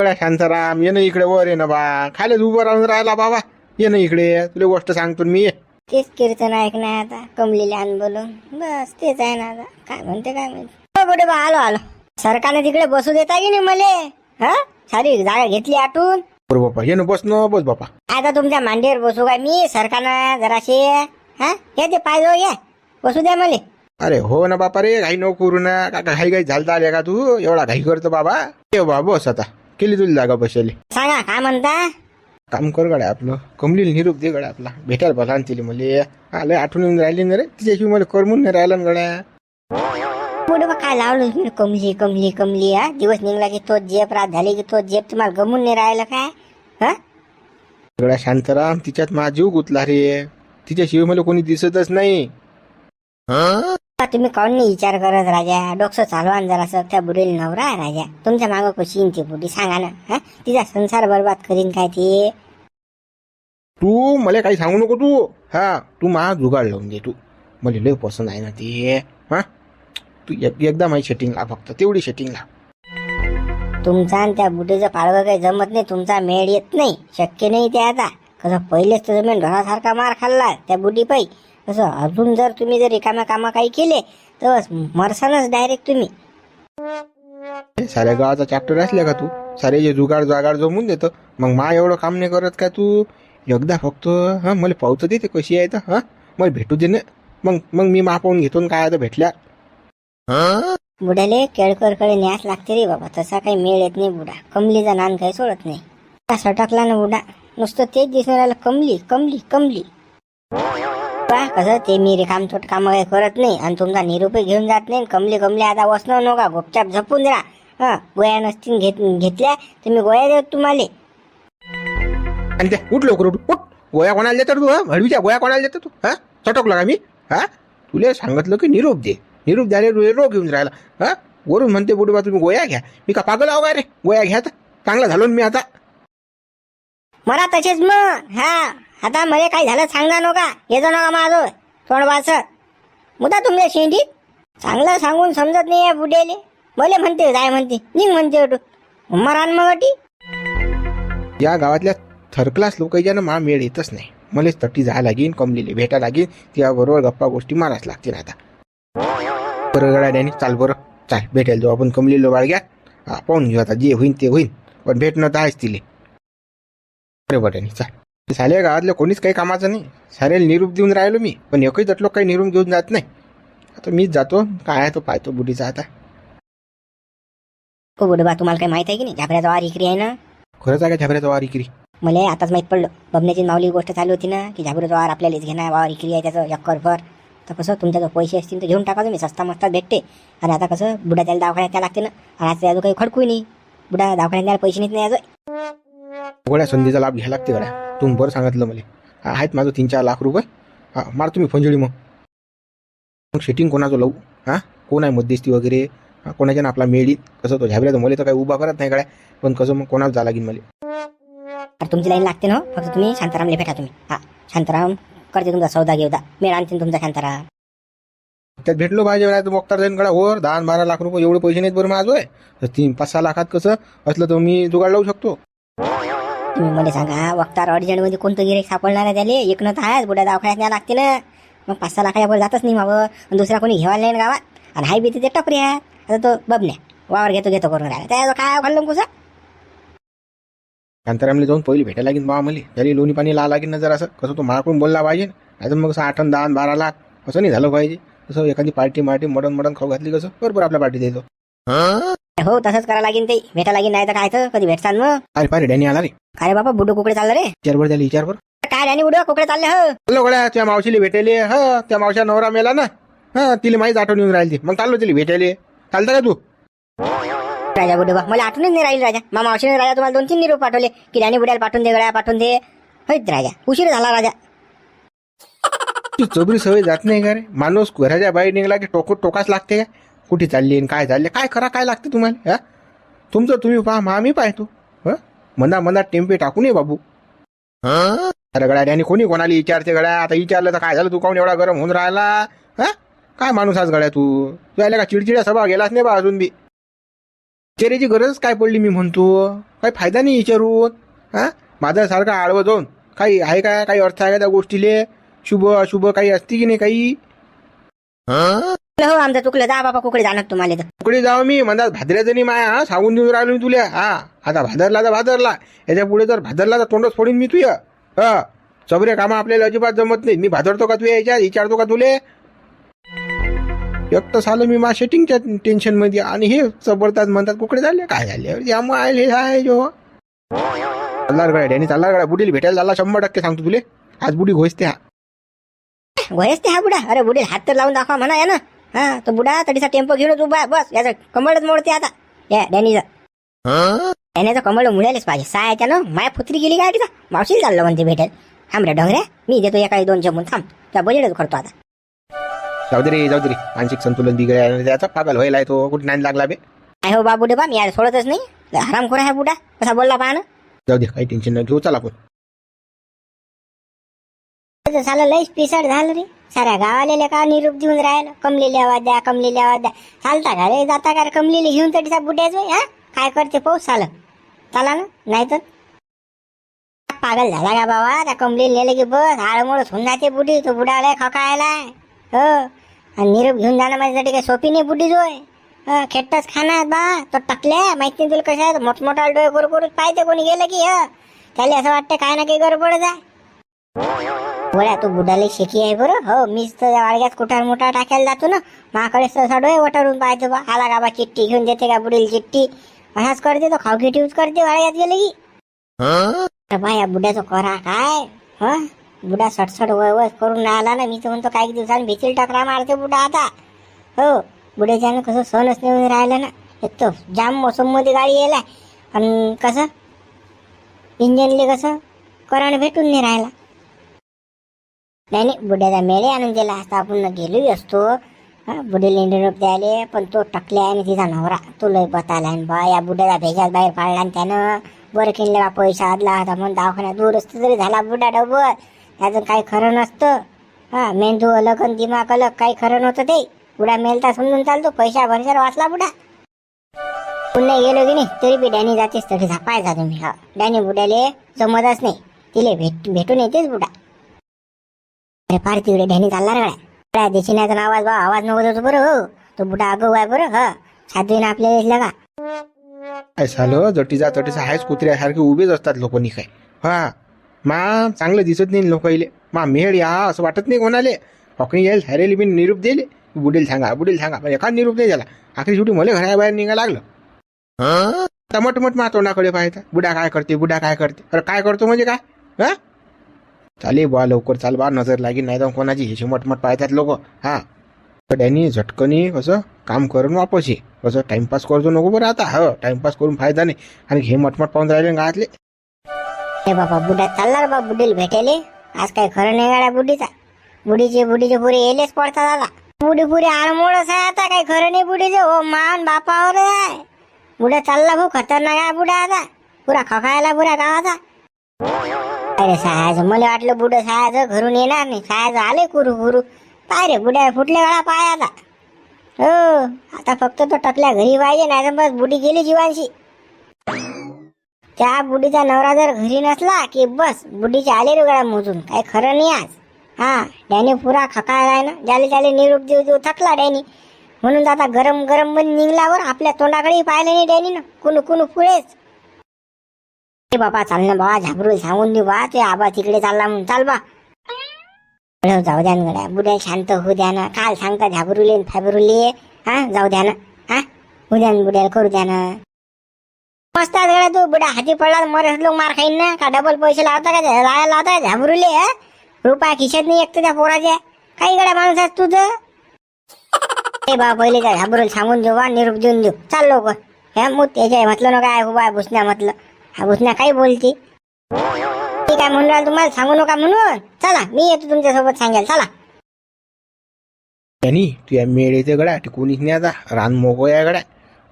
गड्या शांताराम ये ना इकडे वर ये ना बा. खालीच उभं राहून राहिला बाबा. ये ना इकडे तुला गोष्ट सांगतो ना मी. तेच कीर्तन ऐकणं आता कमलेले आण बोलून. बस तेच आहे ना आता. काय म्हणते काय म्हणते? हो, बुडे बा? आलो आलो. सरकारने तिकडे बसू देता की नाही मले? हा? सारी जागा घेतली आटून? बरं बापा ये ना बस ना बस बापा. आता तुमच्या मांडीवर बसू काय मी? सरकारनं जराशे हा? हे ते पाय घ्या बसू द्या मले. अरे हो ना बापा रे घाई नको करू ना. का घाई घाई झालता आले का तू? एवढा घाई करतो बाबा. ये बा बस आता. केली तुला जागा बसली सांगा काय म्हणता? काम कर गड्या आपलं. कमलील निरूप दे गड्या आपला. भेटायला बघा आणि तिला मले आलं आठवण येऊन राहिली ना रे. तिच्याशिवाय मला करमून नाही राहिलं ना गड्या. बुडे बा काय लावलं तुम्ही कमली कमली कमली हा. दिवस निघला की तो जेप रात झाली की तो जेप. तुम्हाला गमून नाही राहिलं काय? हा? गड्या शांताराम तिच्यात माझा जीव गुतला रे. तिच्याशिवाय मला कोणी दिसतच नाही. हा, तुम्ही काऊन नाही विचार करत राजा? डोकं चालवा ना जरासं. त्या बुडील नवरा राजा. तुमच्या मागं कशी येईन ती बुडी सांगा ना हा? तिचा संसार बरबाद करीन काय ते? तू मला काही सांगू नको तू. हा तू माझा जुगाड लावून दे तू. मला लय पसंत आहे ना ते. हा? तू एक- एकदा माझी सेटिंग ला फक्त. तेवढी सेटिंग ला. तुमचा आणि त्या बुडीचं पाळवं काही जमत नाही. तुमचा मेळ येत नाही. शक्य नाही ते आता. कसं पहिलेच तर जमीन ढोरासारखा मार खाल्ला त्या बुडी पायी कसं अजून जर तुम्ही जर रिकाम्या कामा काही केले तर मरसानच डायरेक्ट तुम्ही. हे साऱ्या गावाचा चॅप्टर असल्या का तू? सारे जे जुगाड जागाड जमून देतं मग मा एवढं काम नाही करत का तू? एकदा फक्त हा मला पावत देते कशी आहे तर हा? मला भेटू दे ना. मग मग मी मा पाहून घेतो न काय आता भेटल्या. बुड्याले केळकरकडे न्यास लागते रे बाबा तसा काही मेळ येत नाही बुडा. कमलीचा नान काही सोडत नाही. सटकला ना बुडा. नुसतं तेच दिसून राहिलं कमली कमली कमली. पहा कसं ते मी रिकामचोट काम काही करत नाही आणि तुमचा निरूपही घेऊन जात नाही कमली कमली आता वसणं नका गुपचाप झपून राहा. हा गोया नसतील घेत घेतल्या तर मी गोया देत तुम्हाला. आणि त्या उठ लवकर उठ उठ. गोया कोणाला देतात तू हा? भडवीच्या गोया कोणाला देतात तू हा? चटकला का मी? हा? तुला सांगितलं की निरोप दे. निरोप द्यायला तुला रोग घेऊन राहिला. हा? वरून म्हणते बुडबा तुम्ही गोया घ्या. मी का पागल आहो रे? गोया घ्या तर. चांगला झालो ना मी आता. मला तसेच मग हा. आता मला काही झालं सांगा नका. येतो नका माझं तोंडवाच मुदा तुमच्या शेंडीत चांगलं सांगून समजत नाही आहे बुड्याले. मला म्हणते जाय म्हणते निघ म्हणते अटू मरान मग अटी. या गावातल्या थर्ड क्लास लोकांच्या मा मेळ येतच नाही. मलाच तट्टी जायला लागेन कमलेली भेटा लागेन त्याबरोबर गप्पा गोष्टी माराच लागतील आता. बरं चाल बरं. चाल भेटायला जाऊ आपण. कमलेलो बाळग्या हा पाहून घेऊ आता जे होईन ते होईन. पण भेटणं तर आहेच तिले. अरे बट्याने चाल. साऱ्या गावातल्या कोणीच काही कामाचं नाही. साऱ्याला निरूप देऊन राहिलो मी. पण एकही तटलो काही निरूप घेऊन जात नाही. आता मीच जातो. काय आहे तो पाहतो बुढीचा आता. हो बुडबा तुम्हाला काही माहीत आहे की नाही? झापऱ्याचा वार इकरी आहे ना? खरंच आहे का झबऱ्याचा वार इकरी? मला आताच माहीत पडलं. बबण्याची माऊली गोष्ट चालू होती ना की झापऱ्याचा वार आपल्यालाच घेणार वावर इकरी आहे त्याचं चक्कर भर. तर कसं तुमच्याजवळ पैसे असतील तर घेऊन टाका तुम्ही सस्ता मस्तात भेटते. आणि आता कसं बुडा त्याला दवाखान्यात त्या लागते ना. आणि आज त्याचं काही खडकूही नाही. बुडा दवाखान्यात द्यायला पैसे नाही अजून गोळ्या संधीचा लाभ घ्यायला लागते गड्या तुम्ही बरं सांगितलं मला. हा, आहेत माझं तीन चार लाख रुपये. हा मार तुम्ही फंजळी मग. मग शेटिंग कोणाचं लावू? हा कोण आहे मध्यस्थी वगैरे? कोणाच्या ना आपला मेळी? कसं तो झाबऱ्याचं? मला तर काही उभा करत नाही गड्या. पण कसं मग कोणाच जा लागेल मला? तर तुमची लाईन लागते ना? फक्त तुम्ही शांतारामला भेटा तुम्ही. हा शांताराम करते तुमचा सौदा घेऊदा मेळ आणते तुमचा शांताराम. त्यात भेटलो पाहिजे वेळा मोक्तार जाईन गड्या वर दहा बारा लाख रुपये एवढे पैसे नाहीत बरं माझं तर तीन पाच सहा लाखात कसं असलं तर मी जुगाड लावू शकतो. तुम्ही मला सांगा वक्तार अर्जंटमध्ये कोणतं गिरेक सापडणार आहे त्याले? एक न तर आहेच बुड्या दवाखान्यात न्यावं लागते ना. मग पाच सहा लाखाच्या वर जातच नाही मावं. दुसरा कोणी घेवायला नाही ना गावात. आणि हाय बी तिथे टपरी आहे आता तो बबन्या. वावर घेतो घेतो करून राहिला. त्याचं काय घालून कुसा शांतारामला जाऊन पहिली भेटायला लागेल बा मला. त्याला लोणी पाणी ला लागेल ना जर असं कसं तो माळकडून बोलला पाहिजे नाही तर मग कसं आठ दहा बारा लाख. असं नाही झालं पाहिजे. कसं एखादी पार्टी मार्टी मडण मडण खाऊ घातली कसं? बरोबर आपल्या पार्टी देतो हो तसंच करा लागेल ते. भेटा लागेल नाही तर काय तर? कधी भेटसान मग? अरे पारे डॅनी आला रे. काय रे बाबा बुडू कुकडे चाललं रे. विचारभर त्याला विचारभर. काय आणि बुडू कुकडे चालले हो? गड्या त्या मावशीला भेटायले. हा त्या मावशा नवरा मेला ना. हा तिला माहीत आठवण येऊन राहिली मग चाललो तिला भेटायले. चालतं का तू? राजा बुडू मला आठवणच नाही राहील राजा. मामा औषध राजा तुम्हाला दोन तीन निरोप पाठवले. की राणी बुड्याला पाठवून दे गड्या पाठवून दे. होईत राजा. उशीर झाला राजा. ती चोबरी सवय जात नाही का रे? माणूस घराच्या बाहेर निघाला की टोको टोकाच लागते का? कुठे चालली आणि काय चालले? काय करा काय लागते तुम्हाला हा? तुमचं तुम्ही पहा मा मी पाहतो हा? मना मनात टेम्पे टाकू नये बाबू. अरे गड्या आणि कोणी कोणाला विचारते गड्या? आता विचारलं तर काय झालं? तू काऊन एवढा गरम होऊन राहिला? हा? काय माणूस आज गड्या तू? तू यायला का चिडचिड्या सभा गेलाच नाही बा अजून बी? चेरीची गरज काय पडली मी म्हणतो? काही फायदा नाही विचारून हा? माझ्यासारखा आडवं जाऊन काही आहे का? काही अर्थ आहे का त्या गोष्टीले? शुभ अशुभ काही असते की नाही काही? हो आमचं चुकलं. जा बाबा कुकडे जाणार तुम्हाला तर कुठे जाऊ मी. म्हणतात भादऱ्याचं नाही माया हा? सांगून देऊन राहिलो मी तुला. हा. आता भादरला तर भादरला. याच्यापुढे जर भादरला तर तोंडच फोडीन मी तुया हा. सबरे कामं आपल्याला अजिबात जमत नाही मी भादरतो का तुया याच्यात? विचारतो का तुले? एक तर झालं मी मा सेटिंगच्या टेन्शनमध्ये आणि हे जबरदस्त म्हणतात कुकडे झाले काय झाले? यामुळे आले हे आहे जो. चालणार गड्या डॅनी चालणार गड्या. बुडील भेटायला झाला शंभर टक्के सांगतो तुले. आज बुडी घोसते हा. वयच ते हा बुडा अरे बुडील हात तर लावून दाखवा म्हणा या ना हा तो बुडा तडीचा टेम्पो घेऊनच उभा. बस. याचं कमळच मोडते आता. या डॅनीचं. डॅनीचं कमळ मुळालेच पाहिजे. सायाच्या ना माया पुत्री गेली काय तिचा मावशीला चाललं म्हणते भेटेल थांब रे डोंगऱ्या मी देतो एका दोन जमून. थांब. त्या बजेटच करतो आता. जाऊ दे रे जाऊ दे रे. मानसिक संतुलन बिघडायला त्याचा पागल व्हायला तो कुठे नाही लागला बे? काय हो बाबू बा मी यार सोडतच नाही. हराम खोरा आहे बुडा कसा बोलला पहा ना जाऊ दे काही टेन्शन नाही. घेऊ चला आपण. झालं लयच पिसड झालं रे. साऱ्या गावालेल्या का निरूप देऊन राहिलं? कमलेले आवाज द्या कमलेले आवाज द्या. चालता का रे? जाता का रे? कमलेले घेऊन तरीचा बुड्याच हा? काय करते पाऊस चाल. चला ना नाही तर पागल झाला का बाबा? त्या कमलेले नेलं की बस आळमोळ होऊन जाते बुडी. तो बुडाला खकायलाय हो. आणि निरूप घेऊन जाणं माझ्यासाठी काही सोपी नाही बुडी जोय हं, खेटच खाणार बा. तो टकल्या. माहिती नाही तुला कशा मोठमोठा डोळे करू करू पाहिजे कोणी गेलं की ह? त्याला असं वाटतं काय ना काही गडबडच आहे गोळ्या तू बुडाले शेकी आहे बरं? हो मीच तर वाडग्यात वाळग्यात कुठार मोठा टाकायला जातो ना. माकडे सहसा डोळे वटारून पाहतो बा. आला का बा चिठ्ठी? घेऊन देते का बुडील चिठ्ठी? असाच करते तो खाऊ यूज करते वाळग्यात गेले की? बा या बुड्याचं करा काय? हा? बुडा सटसट वय वय करून आला ना. मी तर म्हणतो काही दिवसांनी भीतील टकरा मारते बुडा आता. हो बुड्याच्यानं कसं सहनच नाही राहिलं ना. एक तर जाम मोसममध्ये गाडी यायला. आणि कसं? इंजनले कसं? करंट भेटून नाही राहिला. नाही नाही बुड्याचा मेळे आणून दिला. असता आपण गेलोही असतो. हा बुडीला निरोप द्यायले पण तो टकल्या आणि तिचा नवरा. तो लय बताला आणि बा या बुड्याला भेजात बाहेर पाडला आणि त्यानं बरं किनले बा पैसा आदला होता म्हणून दवाखान्यात दूर असतो तरी झाला बुड्डा डबर त्याचं काही खरं नसतं. हा मेंदू अलग आणि दिमाग अलग काही खरं नव्हतं ते. बुडा मेलता समजून चालतो पैसा भरशार वाचला बुडा पुन्हा गेलो की नाही तरी बी डॅनी जातेस तरी झापायचा तुम्ही. हा डॅनी बुड्याले जमतच नाही. तिले भेट भेटून येतेच बुडा अरे फार तिकडे ढ्यानी चालला रे गड्या. देशिण्याचा आवाज बा आवाज नव्हत होतो बरं हो. तो बुडा आगो आहे बरं हा. साधवीनं आपल्याला दिसला का? काय झालं? जटीचा तटीचा आहेच कुत्र्यासारखे उभेच असतात लोकांनी काय. हा. मा चांगलं दिसत नाही लोक इले. मा मेळ या असं वाटत नाही कोणाले. फकणी येईल हॅरेली मी निरूप दिले. बुडेल सांगा बुडेल सांगा पण एखाद निरूप नाही झाला. आखरी शेवटी मला घराबाहेर निघा लागलं. टमटमट मा तोंडाकडे पाहायचा बुडा काय करते बुडा काय करते. अरे काय करतो म्हणजे काय? हा? चाले बा लवकर चाल बा नजर लागेल नाही तर कोणाची ह्याची मटमट पाहतात लोक. हा. डॅनी झटकनी कसं काम करून वापस ये. कसं टाइमपास करतो नको बरं आता. हो टाइमपास करून फायदा नाही. आणि हे मटमट पाहून राहिले गावातले हे बाबा बुडा चालला रे बा बुडील भेटेले. आज काय खरं नाही गाड्या बुडीचा. बुडीचे बुडीचे पुरे येलेच पडतात आता. बुडी पुरी आळमोडच आहे आता काही खरं नाही बुडीचे. हो मान बापावर आहे. बुडा चालला भाऊ खतरनाक आहे बुडा आता. पुरा खकायला पुऱ्या गावाचा. अरे सायाचं मला वाटलं बुडं सायाचं घरून येणार नाही. सायाचं आले कुरू कुरू. पाय रे बुड्या फुटल्या वेळा पाय आता. हो आता फक्त तो टकल्या घरी पाहिजे नाही तर बस बुडी गेली जीवांशी. त्या बुडीचा नवरा जर घरी नसला की बस बुडीचे आले रे मोजून. काय खरं नाही आज. हा डॅनी पुरा खकाळलाय आहे ना. ज्याले ज्याले निरूप देऊ देऊ थकला डॅनी. म्हणून आता गरम गरममध्ये निघल्यावर आपल्या तोंडाकडेही पाहिलं नाही डॅनीनं. कुणू कुणू पुळेच. ए बाबा चाल ना बाबा झाबरू सांगून देऊ बा ते आबा तिकडे चालला म्हणून. चाल बा. हो, जाऊ द्या ना बुड्या शांत होऊ द्या ना. काल सांगता झाबरुले फॅबरुले. हा जाऊ द्या ना. हा? उद्या बुड्याला करू द्या ना. मस्त आहे तू. बुडा हाती पडला तर मरेच लोक मार खाईन ना. का डबल पैसे लावता का? लावायला लावता झाबरुले? रुपया खिशात नाही एक त्या पोराच्या. काही गड्या माणूस आहेस तुझं ए बा पहिले काय घाबरून सांगून देऊ बा निरूप देऊन देऊ. चाल लोक ह्या मग त्याच्या म्हटलं ना काय हुबा भुसण्या म्हटलं. हा भुसण्या काही बोलती? मी काय म्हणून राहिलो तुम्हाला सांगू नका म्हणून. चला मी येतो तुमच्यासोबत सांगेल चला. त्यांनी तू या मेळ गड्या टिकूनच नाही आता. रान मोको या गड्या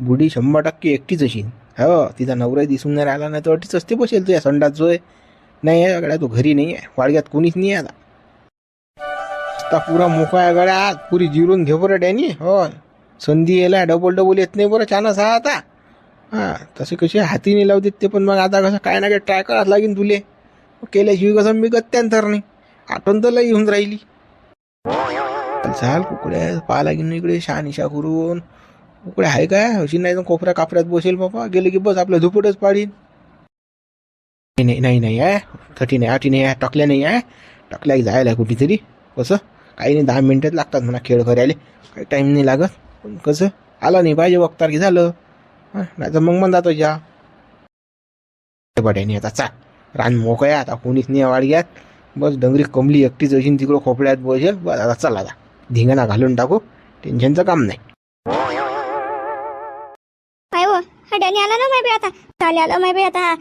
बुडी शंभर टक्के एकटीच अशी हो तिचा नवरा दिसून नाही राहिला नाही तर अटीच असते बसेल तू या संडात जोय. नाही आहे गड्या तू घरी नाही आहे. वाडग्यात कोणीच नाही आहे आता. आता पुरा मोकळा गड्या पुरी जिरून घे बरं डॅनी. हो संधी यायला डबल डबल येत नाही बरं छानच हा आता. हां तसे कसे हातीने लावते ते पण मग आता कसं काय ना काय ट्राय करावं लागेल तुले. केल्याशिवाय कसं मी गत्यांतर नाही आठवण तर लई येऊन राहिली. चाल कुकड्या पाहा लागेल इकडे शहानिशा करून. कुकड्या आहे काय? अशी नाही तर कोपऱ्या कापऱ्यात बसेल बाबा. गेलं की बस आपलं झुपटच पाडीन. नाही नाही नाही आहे. थर्टी नाही आठी नाही आहे. टाकल्या नाही आहे. टाकल्या जायला कुठेतरी. कसं? काही नाही दहा मिनिटात लागतात म्हणा खेळ करायला. काही टाईम नाही लागत. पण कसं? आला नाही पाहिजे वक्तार की झालं. नाही तर मग म्हणतात जा बड्याने आता चा रान मोकळं आहे आता कोणीच नाही वाडग्यात बस डंगरी कमली एकटीच अशी तिकडं खोपड्यात बसेल बस आता चला आता धिंगाणा घालून टाकू टेन्शनचं काम नाही काय हो हा डॅनी आला ना माय बे आता चाले आलं माय बे आता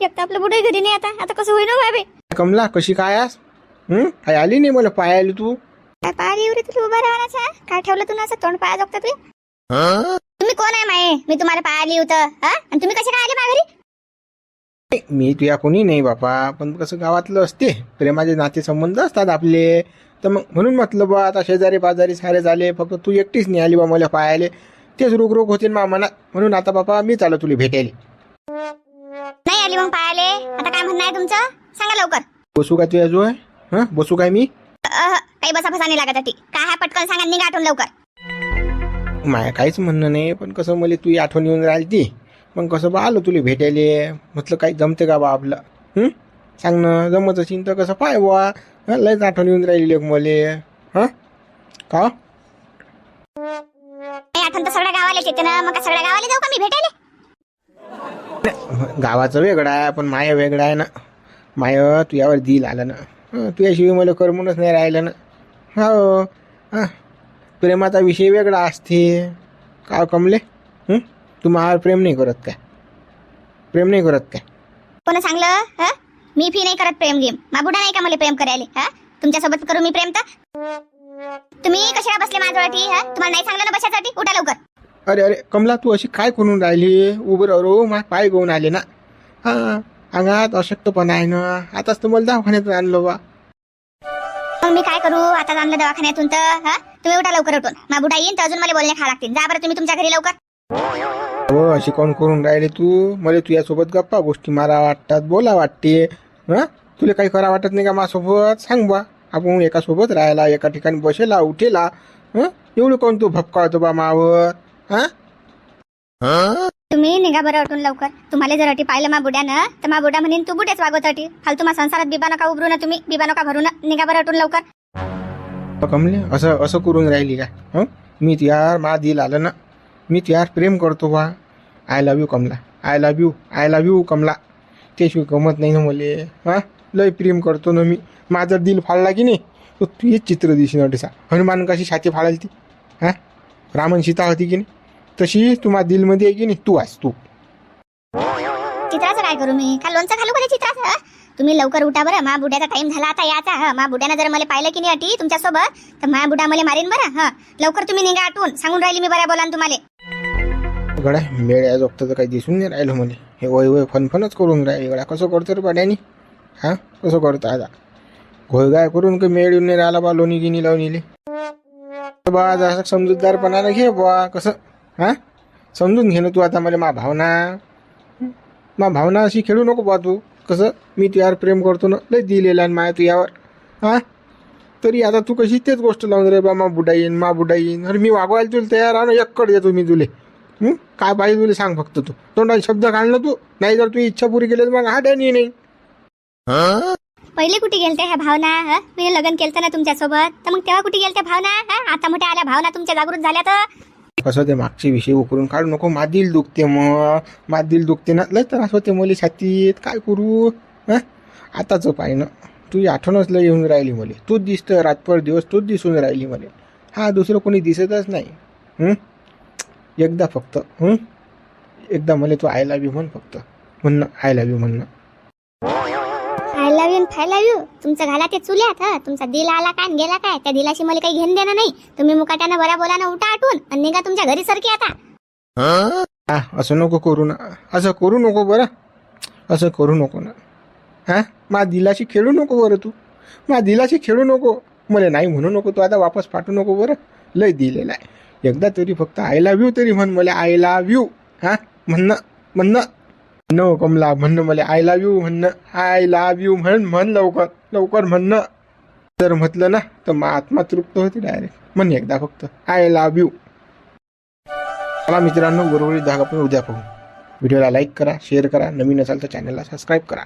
एक तर आपलं बुडे घरी नाही आता आता कसं होईल माय बे कमला कशी काय आस हं? काय आली नाही मला पायाली तू काय पाहिली एवढी तुला उभा राहण्याचा काय ठेवलं तू ना असं तोंड पाया जगता तू तुम्ही कोण आहे माये? मी तुम्हाला पाहिली होतं हा? आणि तुम्ही कसे काय आले माघारी? मी तुया कोणी नाही बापा पण कसं गावातलं असते. प्रेमाचे नातेसंबंध असतात आपले. तर मग म्हणून म्हटलं बा आता शेजारी पाजारी सारे झाले फक्त तू एकटीच नाही आली बा मला पायाले तेच रोग रोग होते ना मनात. म्हणून आता बापा मी चालू तुला भेटायला. नाही आली मग पायाले आता काय म्हणणं आहे तुमचं? सांगा लवकर. बसू काय तुझ्या जो आहे हं? बसू काय मी? अह, काही बसा फसा नाही लागत आहे ती. काय आहे पटकन सांगा निघा आठवण लवकर. माया काहीच म्हणणं नाही पण कसं मला तुझी आठवण येऊन राहिली ती. मग कसं बा आलो तुला भेटायले. म्हटलं काही जमते का बा आपलं? सांग ना जमत असेल तर कसं पाय बुवा. हं, लयच आठवण येऊन राहिली एक मले. हां? का? आठवण तर सगळ्या गावाला येते ना. मग काय सगळ्या गावाला जाऊ का मी भेटायला? गावाचं वेगळं आहे पण माया वेगळं आहे ना. माय तुझ्यावर दिल आलं ना. तुझ्याशिवाय मला करमूनच नाही राहिलं ना. हो हां. प्रेमाचा विषय वेगळा असते. का कमले? तू माझ्यावर प्रेम नाही करत काय? प्रेम नाही करत काय? कोण सांगलं? ह? मी फी नाही करत प्रेम गेम माबुडा नाही का मला प्रेम करायला? हा? तुमच्यासोबत करू मी प्रेम तर? तुम्ही कशाला बसले माझ्यासाठी हा? तुम्हाला नाही सांगलं ना बशासाठी? उठा लवकर. अरे अरे कमला तू अशी काय करून राहिली? उभं राहो मा पाय घेऊन आले ना. हां अंगात अशक्तपणा आहे ना. आताच तर मला दवाखान्यात आणलं बा. मग मी काय करू? आता आणलं दवाखान्यातून तर हा? तुम्ही उठा लवकर उठून. माबुडा येईन तर अजून मला बोलणे खा लागतील. जा बरं तुम्ही तुमच्या घरी लवकर. हो अशी कोण करून राहिले तू? मला तुझ्यासोबत गप्पा गोष्टी मारा वाटतात बोला वाटते. हां? तुला काही करा वाटत नाही का माझ्यासोबत सांग बा. आपण एका सोबत राहायला एका ठिकाणी बसेला उठेला. हं? एवढं कोण तू भपकावतो बा मावर? हां? तुम्ही निघा बरं उठून लवकर. तुम्हाला जर अटी पाहिलं मा बुड्यानं तर मा बुड्या म्हणेन तू बुड्याच वागवत अटी. फालतू मा संसारात बिबा नका उभरू ना तुम्ही बिबा नका भरू ना निघा बरं उठून लवकर. कमले असं असं करून राहिली का हं? मी तयार मा दिल आलं ना. मी तयार प्रेम करतो बा. I love you Kamala. I love you I love you Kamala. त्याशिवाय गमत नाही ना मले. हां? लय प्रेम करतो ना मी. माझं दिल फाळला की नाही तू हेच चित्र दिशी नटीसा हनुमान कशी छाती फाळाली ती? हां? रामन सीता होती की नाही? तशी तू माझ्या दिलमध्ये आहे की नाही? तू आहेस तू. चित्राचं काय करू मी? का लोणचं घालू का चित्राचं? तुम्ही लवकर उठा बरं. मा बुड्याचा टाइम झाला आता याचा हा. मा बुड्यानं जर मला पाहिलं की नाही अटी तुमच्यासोबत तर मा बुडा मला मारीन बरं हा. लवकर तुम्ही निघा आठवून सांगून राहिली मी बऱ्या बोला तुम्हाला. गड्या मेळ या तर काही दिसून नाही राहिलं मला. हे वय वय फनफनच करून राहिले गड्या. कसं करतो रे पाड्यानी? हा? कसं करतो आता? घोयगाय करून काही मेळ येऊन नाही राहिला बा लोणी गिनी लावून इले बा जरा समजूतदारपणानं घे बा कसं? हा? समजून घे ना तू आता मला मा भावना. मा भावना अशी खेळू नको बा तू. कसं? मी तुझ्यावर प्रेम करतो ना लय दिलेला आणि माया तुझ्यावर हां? तरी आता तू कशी तेच गोष्ट लावून रे बा मा बुडा येईन मा बुडा येईन अरे मी वागवायला तुला तयार आहे ना एककड देतो मी तुले. काय पाहिजे तुला सांग फक्त तू. तोंडाला शब्द काढलं तू. नाही जर तू इच्छा पुरी केली तर मग हा डॅनी नाही पहिले कुठे गेलते ह्या भावना हं? मी लग्न केलं ना तुमच्यासोबत. तर मग तेव्हा कुठे गेलते भावना हं? आता मोठ्या आल्या भावना तुमच्या जागृत झाल्या तर? कसं ते मागचे विषय उकरून काढू नको. मादील दुखते मग. मादील दुखते ना. लय त्रास होते मुली छातीत. काय करू? हां? आताच पाहिनं तुझी आठवणच लय येऊन राहिली मला. तूच दिसतं. रातभर दिवस तूच दिसून राहिली मला. हा दुसरं कोणी दिसतच नाही. एकदा फक्त. एकदा मला तू आय लव्ह यू म्हण फक्त. म्हणणं आय लव्ह यू म्हणणं खायला येऊ. तुमचं घाला ते चुल्यात हं? तुमचा दिल आला काय गेला काय? त्या दिलाशी मला काही घेणं देणं नाही. तुम्ही मुकाट्यानं बऱ्या बोलानं उठा आठवून आणि निघा तुमच्या घरी सरकी आता. हा? असं नको करू ना. असं करू नको बरं. असं करू नको ना. हा? मा दिलाशी खेळू नको बरं तू. मा दिलाशी खेळू नको. मला नाही म्हणू नको तू आता वापस पाठवू नको बरं. लय दिलेला आहे. एकदा तरी फक्त आय लाव्ह यू तरी म्हण मला आय लाव्ह यू हा? म्हणणं म्हणणं. न हो, कमला म्हणणं मला आय लाव यू म्हणणं आय लाव यू म्हण म्हण लवकर लवकर म्हणणं. जर म्हटलं ना तर मग आत्मा तृप्त होते डायरेक्ट म्हण एकदा फक्त आय लाव यू चला मित्रांनो बरोबर धागा पण उद्या पाहू. व्हिडिओला लाईक करा शेअर करा. नवीन असाल तर चॅनलला सबस्क्राईब करा.